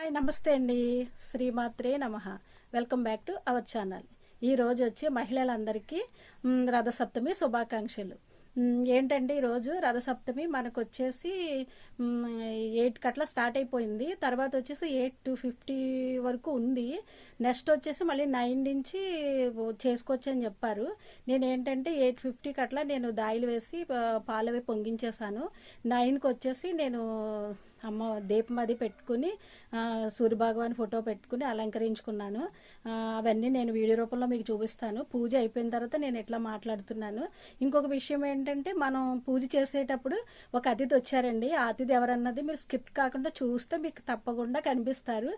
Hi నమస్తే అండి. శ్రీమాత్రే నమ. Welcome back to our channel. ఈ రోజు వచ్చి మహిళలందరికీ రథసప్తమి శుభాకాంక్షలు. ఏంటంటే ఈరోజు రథసప్తమి మనకు వచ్చేసి ఎయిట్ కట్లా స్టార్ట్ అయిపోయింది. తర్వాత వచ్చేసి ఎయిట్ టు ఫిఫ్టీ వరకు ఉంది. నెక్స్ట్ వచ్చేసి మళ్ళీ నైన్ నుంచి చేసుకోవచ్చు అని చెప్పారు. నేను ఏంటంటే ఎయిట్ ఫిఫ్టీకి అట్లా నేను దాయిలు వేసి పా- పాలవి పొంగించేశాను. నైన్కి వచ్చేసి నేను అమ్మ దీపం అది పెట్టుకుని సూర్యభగవాన్ ఫోటో పెట్టుకుని అలంకరించుకున్నాను. అవన్నీ నేను వీడియో రూపంలో మీకు చూపిస్తాను. పూజ అయిపోయిన తర్వాత నేను ఎట్లా మాట్లాడుతున్నాను. ఇంకొక విషయం ఏంటంటే మనం పూజ చేసేటప్పుడు ఒక అతిథి వచ్చారండి. ఆ అతిథి ఎవరన్నది మీరు స్కిప్ కాకుండా చూస్తే మీకు తప్పకుండా కనిపిస్తారు.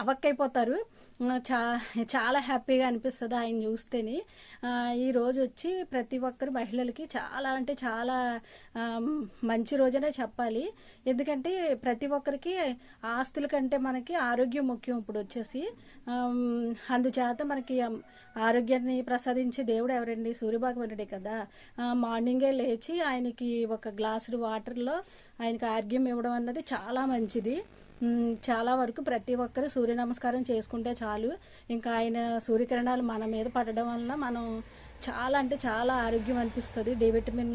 అవక్కైపోతారు. చా చాలా హ్యాపీగా అనిపిస్తుంది ఆయన చూస్తేని. ఈ రోజు వచ్చి ప్రతి ఒక్కరు మహిళలకి చాలా అంటే చాలా మంచి రోజనే చెప్పాలి. ఎందుకంటే ప్రతి ఒక్కరికి ఆస్తుల కంటే మనకి ఆరోగ్యం ముఖ్యం ఇప్పుడు వచ్చేసి. అందుచేత మనకి ఆరోగ్యాన్ని ప్రసాదించే దేవుడు ఎవరండి? సూర్యభగవానుడే కదా. మార్నింగే లేచి ఆయనకి ఒక గ్లాసుడు వాటర్లో ఆయనకి ఆర్గ్యం ఇవ్వడం అన్నది చాలా మంచిది. చాలా వరకు ప్రతి ఒక్కరు సూర్య నమస్కారం చేసుకుంటే చాలు. ఇంకా ఆయన సూర్యకిరణాలు మన మీద పడడం వలన మనం చాలా అంటే చాలా ఆరోగ్యం అనిపిస్తుంది. డి విటమిన్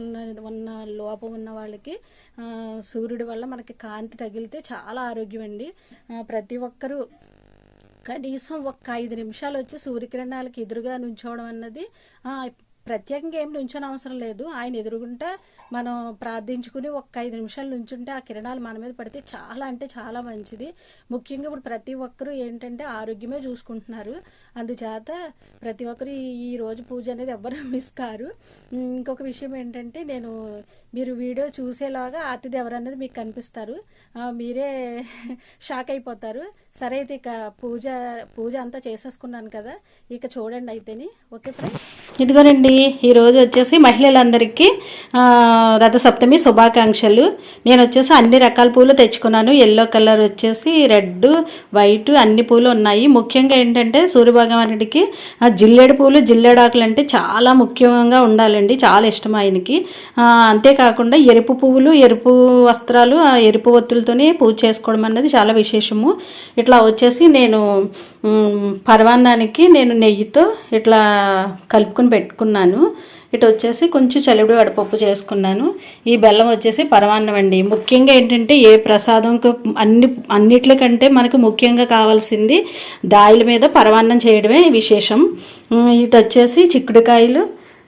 ఉన్న లోపం ఉన్న వాళ్ళకి సూర్యుడి వల్ల మనకి కాంతి తగిలితే చాలా ఆరోగ్యం అండి. ప్రతి ఒక్కరూ కనీసం ఒక్క ఐదు నిమిషాలు వచ్చి సూర్యకిరణాలకి ఎదురుగా నుంచోవడం అన్నది ప్రత్యేకంగా ఏం నుంచొని అవసరం లేదు. ఆయన ఎదురుగుంటా మనం ప్రార్థించుకుని ఒక ఐదు నిమిషాలు నుంచుంటే ఆ కిరణాలు మన మీద పడితే చాలా అంటే చాలా మంచిది. ముఖ్యంగా ఇప్పుడు ప్రతి ఒక్కరూ ఏంటంటే ఆరోగ్యమే చూసుకుంటున్నారు. అందుచేత ప్రతి ఒక్కరు ఈ- రోజు పూజ అనేది ఎవ్వరూ మిస్ కారు ఇంకొక విషయం ఏంటంటే నేను మీరు వీడియో చూసేలాగా అతిథి ఎవరన్నది మీకు కనిపిస్తారు. మీరే షాక్ అయిపోతారు. సరే అయితే ఇక పూజ పూజ అంతా చేసేసుకున్నాను కదా. ఇక చూడండి అయితేని. Okay friends? ఇదిగోనండి ఈరోజు వచ్చేసి మహిళలందరికీ రథసప్తమి శుభాకాంక్షలు. నేను వచ్చేసి అన్ని రకాల పూలు తెచ్చుకున్నాను. ఎల్లో కలర్ వచ్చేసి రెడ్ వైట్ అన్ని పూలు ఉన్నాయి. ముఖ్యంగా ఏంటంటే సూర్యభగవానుడికి ఆ జిల్లేడు పూలు జిల్లేడాకులు అంటే చాలా ముఖ్యంగా ఉండాలండి. చాలా ఇష్టం ఆయనకి. అంతేకాకుండా ఎరుపు పువ్వులు ఎరుపు వస్త్రాలు ఆ ఎరుపు ఒత్తులతోనే పూజ చేసుకోవడం అన్నది చాలా విశేషము. ఇట్లా వచ్చేసి నేను పర్వాన్నానికి పరవాన్నానికి నేను నెయ్యితో ఇట్లా కలుపుకొని పెట్టుకున్నాను. ఇటు వచ్చేసి కొంచెం చలివిడి వడపప్పు చేసుకున్నాను. ఈ బెల్లం వచ్చేసి పరమాన్నం అండి. ముఖ్యంగా ఏంటంటే ఏ ప్రసాదంకు అన్ని అన్నిట్లకంటే మనకు ముఖ్యంగా కావాల్సింది దాయిల మీద పరమాన్నం చేయడమే విశేషం. ఇటు వచ్చేసి చిక్కుడుకాయలు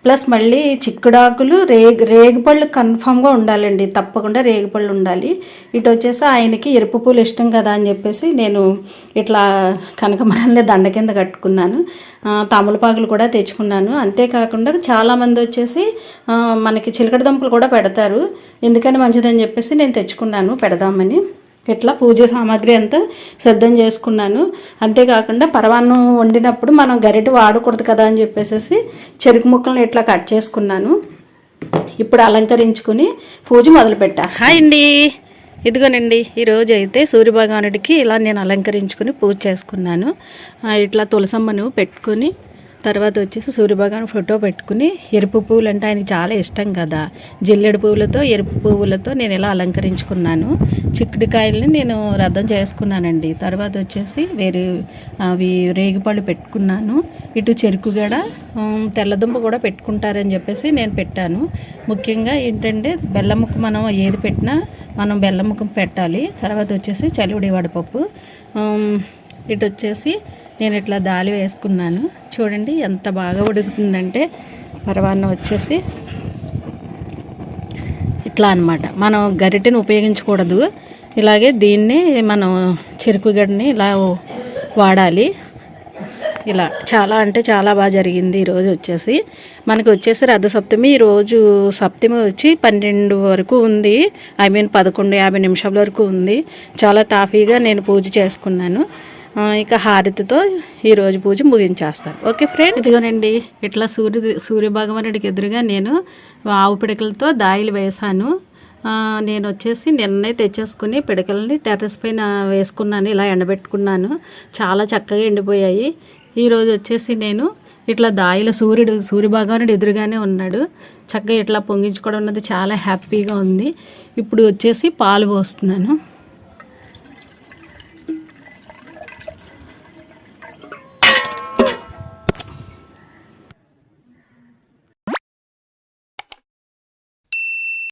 ప్లస్ మళ్ళీ చిక్కుడాకులు రేగు రేగుపళ్ళు కన్ఫామ్గా ఉండాలండి. తప్పకుండా రేగుపళ్ళు ఉండాలి. ఇటు వచ్చేసి ఆయనకి ఎరుపు పూలు ఇష్టం కదా అని చెప్పేసి నేను ఇట్లా కనకమరాలే దండ కింద కట్టుకున్నాను. తమలపాకులు కూడా తెచ్చుకున్నాను. అంతేకాకుండా చాలామంది వచ్చేసి మనకి చిలకడ దుంపలు కూడా పెడతారు. ఎందుకని మంచిదని చెప్పేసి నేను తెచ్చుకున్నాను పెడదామని. ఇట్లా పూజ సామాగ్రి అంతా సిద్ధం చేసుకున్నాను. అంతేకాకుండా పరవాన్నం వండినప్పుడు మనం గరిటె వాడకూడదు కదా అని చెప్పేసి చెరుకు ముక్కలను ఇట్లా కట్ చేసుకున్నాను. ఇప్పుడు అలంకరించుకుని పూజ మొదలు పెట్టేస్తాను హాయ్ అండి. ఇదిగోనండి ఈరోజు అయితే సూర్యభగవానుడికి ఇలా నేను అలంకరించుకుని పూజ చేసుకున్నాను. ఇట్లా తులసమ్మను పెట్టుకొని తర్వాత వచ్చేసి సూర్యభగవాన్ ఫోటో పెట్టుకుని ఎరుపు పువ్వులు అంటే ఆయనకి చాలా ఇష్టం కదా. జిల్లెడు పువ్వులతో ఎరుపు పువ్వులతో నేను ఇలా అలంకరించుకున్నాను చిక్కుడుకాయలని నేను రద్దం చేసుకున్నానండి. తర్వాత వచ్చేసి వేరే అవి రేగిపళ్ళు పెట్టుకున్నాను. ఇటు చెరుకు గడ తెల్లదుంప కూడా పెట్టుకుంటారని చెప్పేసి నేను పెట్టాను. ముఖ్యంగా ఏంటంటే బెల్లముక్క మనం ఏది పెట్టినా మనం బెల్లముఖం పెట్టాలి. తర్వాత వచ్చేసి చలివిడి వడపప్పు. ఇటు వచ్చేసి నేను ఇట్లా దాలి వేసుకున్నాను. చూడండి ఎంత బాగా ఉడుకుతుందంటే పరవాన్నం వచ్చేసి ఇట్లా అన్నమాట. మనం గరిటెని ఉపయోగించకూడదు. ఇలాగే దీన్ని మనం చెరుకు గడ్డని ఇలా వాడాలి. ఇలా చాలా అంటే చాలా బాగా జరిగింది ఈరోజు వచ్చేసి. మనకు వచ్చేసి రథసప్తమి ఈరోజు సప్తమి వచ్చి పన్నెండు వరకు ఉంది. ఐ మీన్ పదకొండు యాభై నిమిషాల వరకు ఉంది. చాలా తాఫీగా నేను పూజ చేసుకున్నాను. ఇక హారతితో ఈరోజు పూజ ముగించేస్తాను ఓకే ఫ్రెండ్స్? ఇదిగోనండి ఇట్లా సూర్య సూర్య భగవానుడికి ఎదురుగా నేను ఆవు పిడకలతో దాయిలు వేశాను. నేను వచ్చేసి నిన్నే తెచ్చేసుకుని పిడకల్ని టెర్రస్ పైన వేసుకున్నాను ఇలా ఎండబెట్టుకున్నాను. చాలా చక్కగా ఎండిపోయాయి. ఈరోజు వచ్చేసి నేను ఇట్లా దాయిలో సూర్యుడు సూర్యభగవానుడు ఎదురుగానే ఉన్నాడు. చక్కగా ఇట్లా పొంగించుకోవడం అన్నది చాలా హ్యాపీగా ఉంది. ఇప్పుడు వచ్చేసి పాలు పోస్తున్నాను.